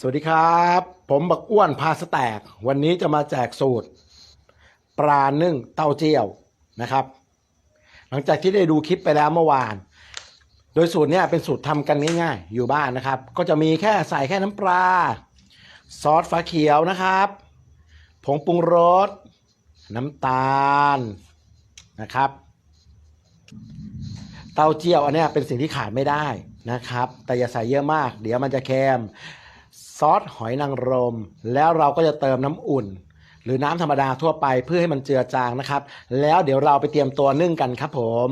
สวัสดีครับ ผมบักอ้วนพาสแตก วันนี้จะมาแจกสูตร ปลานึ่งเต้าเจี้ยวนะครับ หลังจากที่ได้ดูคลิปไปแล้วเมื่อวาน โดยสูตรเนี้ยเป็นสูตรทำกันง่ายๆ อยู่บ้านนะครับ ก็จะมีแค่ใส่แค่น้ำปลา ซอสฟ้าเขียวนะครับ ผงปรุงรส น้ำตาลนะครับ เต้าเจี้ยวอันนี้เป็นสิ่งที่ขาดไม่ได้นะครับ แต่อย่าใส่เยอะมาก เดี๋ยวมันจะเค็ม ซอสหอยนางรม แล้วเราก็จะเติมน้ำอุ่น หรือน้ำธรรมดาทั่วไปเพื่อให้มันเจือจางนะครับ แล้วเดี๋ยวเราไปเตรียมตัวนึ่งกันครับผม